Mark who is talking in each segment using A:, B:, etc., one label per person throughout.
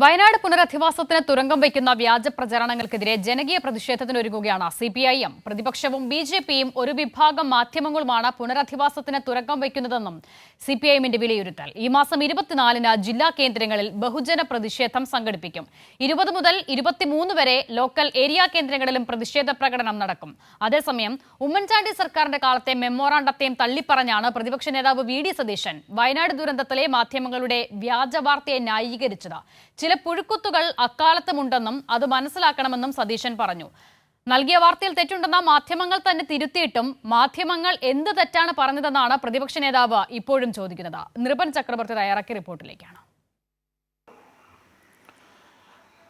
A: വയനാട് പുനരധിവാസത്തിന് തുരങ്കം വയ്ക്കുന്ന വ്യാജ പ്രചരണങ്ങൾക്കെതിരെ ജനകീയ പ്രതിഷേധത്തിനൊരുങ്ങുകയാണ് സി പി ഐ എം പ്രതിപക്ഷവും ബി ജെ പിയും ഒരു വിഭാഗം മാധ്യമങ്ങളുമാണ് പുനരധിവാസത്തിന് തുരങ്കം വയ്ക്കുന്നതെന്നും സി പി ഐ എമ്മിന്റെ വിലയിരുത്തൽ. ഈ മാസം ഇരുപത്തിനാലിന് ജില്ലാ കേന്ദ്രങ്ങളിൽ ബഹുജന പ്രതിഷേധം സംഘടിപ്പിക്കും. ഇരുപത് മുതൽ ഇരുപത്തിമൂന്ന് വരെ ലോക്കൽ ഏരിയ കേന്ദ്രങ്ങളിലും പ്രതിഷേധ പ്രകടനം നടക്കും. അതേസമയം ഉമ്മൻചാണ്ടി സർക്കാരിന്റെ കാലത്തെ മെമ്മോറാണ്ടത്തെയും തള്ളിപ്പറഞ്ഞാണ് പ്രതിപക്ഷ നേതാവ് വി ഡി സതീശൻ വയനാട് ദുരന്തത്തിലെ മാധ്യമങ്ങളുടെ വ്യാജ വാർത്തയെ ന്യായീകരിച്ചത്. ചില പുഴുക്കുത്തുകൾ അക്കാലത്തുമുണ്ടെന്നും അത് മനസ്സിലാക്കണമെന്നും സതീശൻ പറഞ്ഞു. നൽകിയ വാർത്തയിൽ തെറ്റുണ്ടെന്ന മാധ്യമങ്ങൾ തന്നെ തിരുത്തിയിട്ടും മാധ്യമങ്ങൾ എന്ത് തെറ്റാണ് പറഞ്ഞതെന്നാണ് പ്രതിപക്ഷ നേതാവ് ഇപ്പോഴും ചോദിക്കുന്നത്. നൃപൻ ചക്രവർത്തി തയ്യാറാക്കിയ റിപ്പോർട്ടിലേക്കാണ്.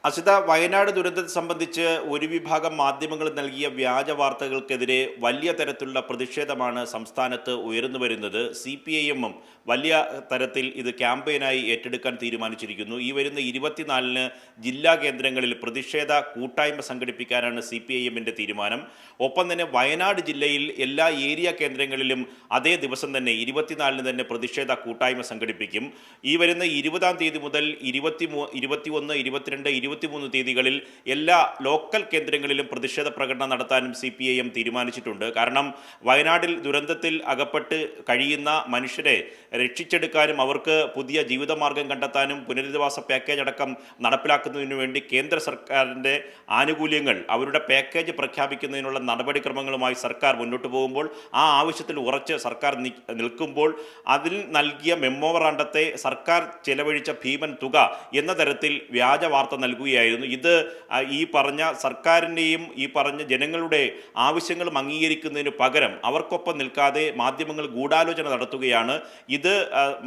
B: അസിത വയനാട് ദുരന്തത്തെ സംബന്ധിച്ച് ഒരു വിഭാഗം മാധ്യമങ്ങൾ നൽകിയ വ്യാജ വാർത്തകൾക്കെതിരെ വലിയ തരത്തിലുള്ള പ്രതിഷേധമാണ് സംസ്ഥാനത്ത് ഉയർന്നു വരുന്നത്. സി പി ഐ എമ്മും വലിയ തരത്തിൽ ഇത് ക്യാമ്പയിനായി ഏറ്റെടുക്കാൻ തീരുമാനിച്ചിരിക്കുന്നു. ഈ വരുന്ന ഇരുപത്തിനാലിന് ജില്ലാ കേന്ദ്രങ്ങളിൽ പ്രതിഷേധ കൂട്ടായ്മ സംഘടിപ്പിക്കാനാണ് സി പി ഐ എമ്മിന്റെ തീരുമാനം. ഒപ്പം തന്നെ വയനാട് ജില്ലയിൽ എല്ലാ ഏരിയ കേന്ദ്രങ്ങളിലും അതേ ദിവസം തന്നെ ഇരുപത്തിനാലിന് തന്നെ പ്രതിഷേധ കൂട്ടായ്മ സംഘടിപ്പിക്കും. ഈ വരുന്ന ഇരുപതാം തീയതി മുതൽ ഇരുപത്തി മൂ ഇരുപത്തിയൊന്ന് ഇരുപത്തിരണ്ട് ഇരുപത്തിമൂന്ന് തീയതികളിൽ എല്ലാ ലോക്കൽ കേന്ദ്രങ്ങളിലും പ്രതിഷേധ പ്രകടനം നടത്താനും സി പി ഐ എം തീരുമാനിച്ചിട്ടുണ്ട്. കാരണം വയനാട്ടിൽ ദുരന്തത്തിൽ അകപ്പെട്ട് കഴിയുന്ന മനുഷ്യരെ രക്ഷിച്ചെടുക്കാനും അവർക്ക് പുതിയ ജീവിതമാർഗം കണ്ടെത്താനും പുനരധിവാസ പാക്കേജ് അടക്കം നടപ്പിലാക്കുന്നതിനു വേണ്ടി കേന്ദ്ര സർക്കാരിന്റെ ആനുകൂല്യങ്ങൾ അവരുടെ പാക്കേജ് പ്രഖ്യാപിക്കുന്നതിനുള്ള നടപടിക്രമങ്ങളുമായി സർക്കാർ മുന്നോട്ട് പോകുമ്പോൾ ആ ആവശ്യത്തിൽ ഉറച്ച് സർക്കാർ നിൽക്കുമ്പോൾ അതിൽ നൽകിയ മെമ്മോറാണ്ടത്തെ സർക്കാർ ചെലവഴിച്ച ഭീമൻ തുക എന്ന തരത്തിൽ വ്യാജ വാർത്ത നൽകുകയായിരുന്നു ഇത് ഈ പറഞ്ഞ സർക്കാരിന്റെയും ഈ പറഞ്ഞ ജനങ്ങളുടെ ആവശ്യങ്ങളും അംഗീകരിക്കുന്നതിന് പകരം അവർക്കൊപ്പം നിൽക്കാതെ മാധ്യമങ്ങൾ ഗൂഢാലോചന നടത്തുകയാണ്. ഇത്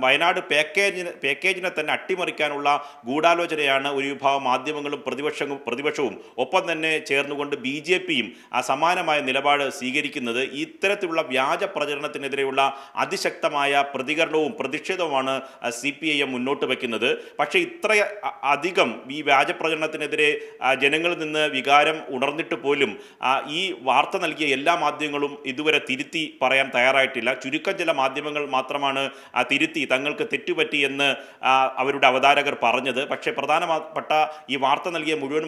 B: വയനാട് പാക്കേജിന് പാക്കേജിനെ തന്നെ അട്ടിമറിക്കാനുള്ള ഗൂഢാലോചനയാണ് ഒരു വിഭാഗം മാധ്യമങ്ങളും പ്രതിപക്ഷവും പ്രതിപക്ഷവും ഒപ്പം തന്നെ ചേർന്നുകൊണ്ട് ബി ജെ പിയും സമാനമായ നിലപാട് സ്വീകരിക്കുന്നത്. ഇത്തരത്തിലുള്ള വ്യാജ പ്രചരണത്തിനെതിരെയുള്ള അതിശക്തമായ പ്രതികരണവും പ്രതിഷേധവുമാണ് സി പി ഐ എം മുന്നോട്ട് വയ്ക്കുന്നത്. പക്ഷേ ഇത്ര അധികം ഈ വ്യാജ പ്രചരണത്തിനെതിരെ ജനങ്ങളിൽ നിന്ന് വികാരം ഉണർന്നിട്ട് പോലും ഈ വാർത്ത നൽകിയ എല്ലാ മാധ്യമങ്ങളും ഇതുവരെ തിരുത്തി പറയാൻ തയ്യാറായിട്ടില്ല. ചുരുക്കം ചില മാധ്യമങ്ങൾ മാത്രമാണ് തിരുത്തി തങ്ങൾക്ക് തെറ്റുപറ്റി എന്ന് അവരുടെ അവതാരകർ പറഞ്ഞത്. പക്ഷേ പ്രധാനപ്പെട്ട ഈ വാർത്ത നൽകിയ മുഴുവൻ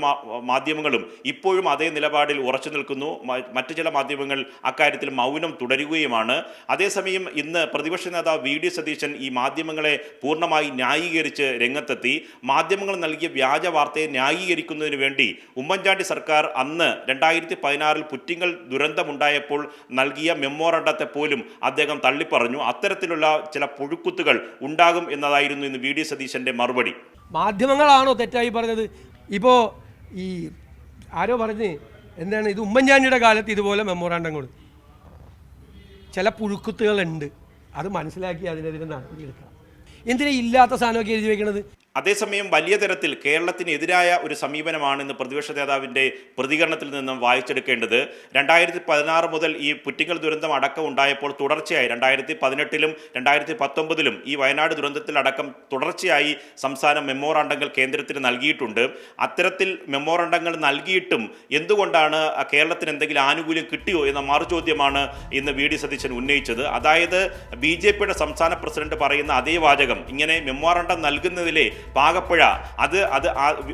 B: മാധ്യമങ്ങളും ഇപ്പോഴും അതേ നിലപാടിൽ ഉറച്ചു നിൽക്കുന്നു. മറ്റു ചില മാധ്യമങ്ങൾ അക്കാര്യത്തിൽ മൗനം തുടരുകയുമാണ്. അതേസമയം ഇന്ന് പ്രതിപക്ഷ നേതാവ് വി ഡി സതീശൻ ഈ മാധ്യമങ്ങളെ പൂർണമായി ന്യായീകരിച്ച് രംഗത്തെത്തി. മാധ്യമങ്ങൾ നൽകിയ വ്യാജ വാർത്തയെ ന്യായീകരിക്കുന്നതിന് വേണ്ടി ഉമ്മൻചാണ്ടി സർക്കാർ അന്ന് രണ്ടായിരത്തി പതിനാറിൽ പുറ്റിങ്ങൽ ദുരന്തമുണ്ടായപ്പോൾ നൽകിയ മെമ്മോറണ്ടത്തെ പോലും അദ്ദേഹം തള്ളിപ്പറഞ്ഞു. അത്തരത്തിലുള്ള ചില പുഴുക്കുത്തുകൾ ഉണ്ടാകും എന്നതായിരുന്നു ഇന്ന് വി ഡി സതീശന്റെ മറുപടി.
C: മാധ്യമങ്ങളാണോ തെറ്റായി പറഞ്ഞത്? ഇപ്പോൾ ഈ ആരോ പറഞ്ഞ് എന്താണ് ഇത് ഉമ്മൻചാണ്ടിയുടെ കാലത്ത് ഇതുപോലെ മെമ്മോറാണ്ടം കൊടുത്തു. ചില പുഴുക്കുത്തുകളുണ്ട്. അത് മനസ്സിലാക്കി അതിനെതിരെ നടപടിയെടുക്കണം. എന്തിനാ ഇല്ലാത്ത സാധനമൊക്കെ എഴുതി വെക്കണത്?
B: അതേസമയം വലിയ തരത്തിൽ കേരളത്തിനെതിരായ ഒരു സമീപനമാണെന്ന് പ്രതിപക്ഷ നേതാവിന്റെ പ്രതികരണത്തിൽ നിന്നും വായിച്ചെടുക്കേണ്ടത്. രണ്ടായിരത്തി പതിനാറ് മുതൽ ഈ പുറ്റിങ്ങൽ ദുരന്തം അടക്കം ഉണ്ടായപ്പോൾ തുടർച്ചയായി രണ്ടായിരത്തി പതിനെട്ടിലും രണ്ടായിരത്തി പത്തൊമ്പതിലും ഈ വയനാട് ദുരന്തത്തിൽ അടക്കം തുടർച്ചയായി സംസ്ഥാനം മെമ്മോറാണ്ടങ്ങൾ കേന്ദ്രത്തിന് നൽകിയിട്ടുണ്ട്. അത്തരത്തിൽ മെമ്മോറാണ്ടങ്ങൾ നൽകിയിട്ടും എന്തുകൊണ്ടാണ് കേരളത്തിന് എന്തെങ്കിലും ആനുകൂല്യം കിട്ടിയോ എന്ന മറുചോദ്യമാണ് ഇന്ന് വി ഡി സതീശൻ ഉന്നയിച്ചത്. അതായത് ബി ജെ പിയുടെ സംസ്ഥാന പ്രസിഡന്റ് പറയുന്ന അതേ വാചകം ഇങ്ങനെ മെമ്മോറാണ്ടം നൽകുന്നതിലെ പാകപ്പുഴ. അത് അത്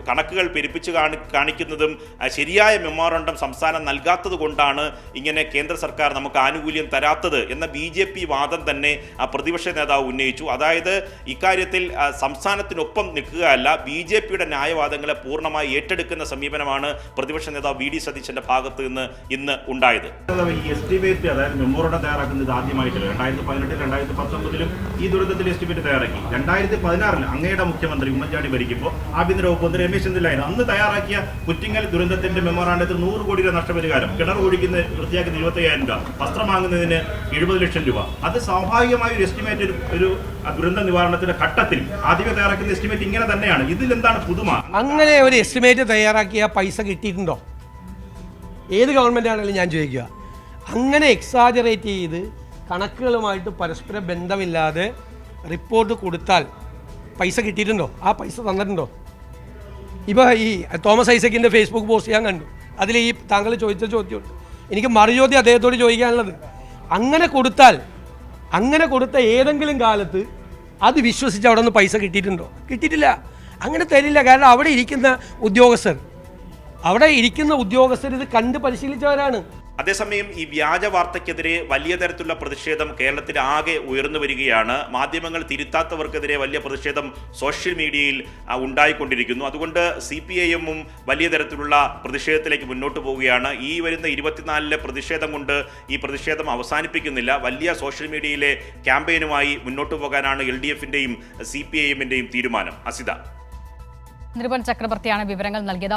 B: കണക്കുകൾ പെരുപ്പിച്ച് കാണി കാണിക്കുന്നതും ശരിയായ മെമ്മോറണ്ടം സംസ്ഥാനം നൽകാത്തത് കൊണ്ടാണ് ഇങ്ങനെ കേന്ദ്ര സർക്കാർ നമുക്ക് ആനുകൂല്യം തരാത്തത് എന്ന ബി ജെ പി വാദം തന്നെ പ്രതിപക്ഷ നേതാവ് ഉന്നയിച്ചു. അതായത് ഇക്കാര്യത്തിൽ സംസ്ഥാനത്തിനൊപ്പം നിൽക്കുകയല്ല ബി ജെ പിയുടെ ന്യായവാദങ്ങളെ പൂർണമായി ഏറ്റെടുക്കുന്ന സമീപനമാണ് പ്രതിപക്ഷ നേതാവ് വി ഡി സതീശന്റെ ഭാഗത്ത് നിന്ന് ഇന്ന് ഉണ്ടായത്.
D: എസ്റ്റിമേറ്റ് അതായത് മെമ്മോറണ്ടം തയ്യാറാക്കുന്നത് രണ്ടായിരത്തി പതിനെട്ടിൽ രണ്ടായിരത്തി പത്തൊമ്പതിലും ഈ ദുരന്തത്തിൽ എസ്റ്റിമേറ്റ് തയ്യാറാക്കി. രണ്ടായിരത്തി പതിനാറിൽ അങ്ങയുടെ മുഖ്യമന്ത്രി ഉമ്മൻചാണ്ടി ഭരിക്കുമ്പോൾ ആഭ്യന്തര വകുപ്പ് മന്ത്രി രമേശ് ചെന്നിത്തലായിരുന്നു അന്ന് തയ്യാറാക്കിയ കുറ്റിങ്ങൽ ദുരന്തത്തിന്റെ മെമ്മോറാണ്ടത്തിൽ നൂറ് കോടി രൂപ നഷ്ടപരിഹാരം. കിണർ ഓടിക്കുന്ന വൃത്തിയാക്കുന്ന ഇരുപത്തയ്യായിരം രൂപ. വസ്ത്രം വാങ്ങുന്നതിന് എഴുപത് ലക്ഷം രൂപ. അത് സ്വാഭാവികമായ ഒരു എസ്റ്റിമേറ്റ് ഒരു ദുരന്ത നിവാരണത്തിന്റെ ഘട്ടത്തിൽ ആദ്യമേ തയ്യാറാക്കുന്ന എസ്റ്റിമേറ്റ് ഇങ്ങനെ തന്നെയാണ്. ഇതിൽ എന്താണ് പുതുമ?
C: അങ്ങനെ ഒരു എസ്റ്റിമേറ്റ് തയ്യാറാക്കിയ പൈസ കിട്ടിയിട്ടുണ്ടോ? ഏത് ഗവൺമെന്റ് ആണെങ്കിലും ഞാൻ ചോദിക്കുക. അങ്ങനെ എക്സാജറേറ്റ് ചെയ്ത് കണക്കുകളുമായിട്ട് പരസ്പര ബന്ധമില്ലാതെ റിപ്പോർട്ട് കൊടുത്താൽ പൈസ കിട്ടിയിട്ടുണ്ടോ? ആ പൈസ തന്നിട്ടുണ്ടോ? ഇപ്പോൾ ഈ തോമസ് ഐസക്കിന്റെ ഫേസ്ബുക്ക് പോസ്റ്റ് ഞാൻ കണ്ടു. അതിൽ ഈ താങ്കൾ ചോദിച്ച ചോദ്യമുണ്ട്. എനിക്ക് മറുചോദ്യം അദ്ദേഹത്തോട് ചോദിക്കാനുള്ളത്. അങ്ങനെ കൊടുത്താൽ അങ്ങനെ കൊടുത്ത ഏതെങ്കിലും കാലത്ത് അത് വിശ്വസിച്ച് അവിടെ നിന്ന് പൈസ കിട്ടിയിട്ടുണ്ടോ? കിട്ടിയിട്ടില്ല. അങ്ങനെ തരില്ല. കാരണം അവിടെ ഇരിക്കുന്ന ഉദ്യോഗസ്ഥർ അവിടെ ഇരിക്കുന്ന ഉദ്യോഗസ്ഥർ ഇത് കണ്ട് പരിശീലിച്ചവരാണ്.
B: അതേസമയം ഈ വ്യാജ വാർത്തയ്ക്കെതിരെ വലിയ തരത്തിലുള്ള പ്രതിഷേധം കേരളത്തിൽ ആകെ ഉയർന്നു വരികയാണ്. മാധ്യമങ്ങൾ തിരുത്താത്തവർക്കെതിരെ വലിയ പ്രതിഷേധം സോഷ്യൽ മീഡിയയിൽ ഉണ്ടായിക്കൊണ്ടിരിക്കുന്നു. അതുകൊണ്ട് സി പി ഐ എമ്മും വലിയ തരത്തിലുള്ള പ്രതിഷേധത്തിലേക്ക് മുന്നോട്ട് പോവുകയാണ്. ഈ വരുന്ന ഇരുപത്തിനാലിലെ പ്രതിഷേധം കൊണ്ട് ഈ പ്രതിഷേധം അവസാനിപ്പിക്കുന്നില്ല. വലിയ സോഷ്യൽ മീഡിയയിലെ ക്യാമ്പയിനുമായി മുന്നോട്ട് പോകാനാണ് എൽ ഡി എഫിന്റെയും സി പി ഐ എമ്മിന്റെയും തീരുമാനം. അസിത.
A: നിർബൻ ചക്രവർത്തിയാണ് വിവരങ്ങൾ നൽകിയത്.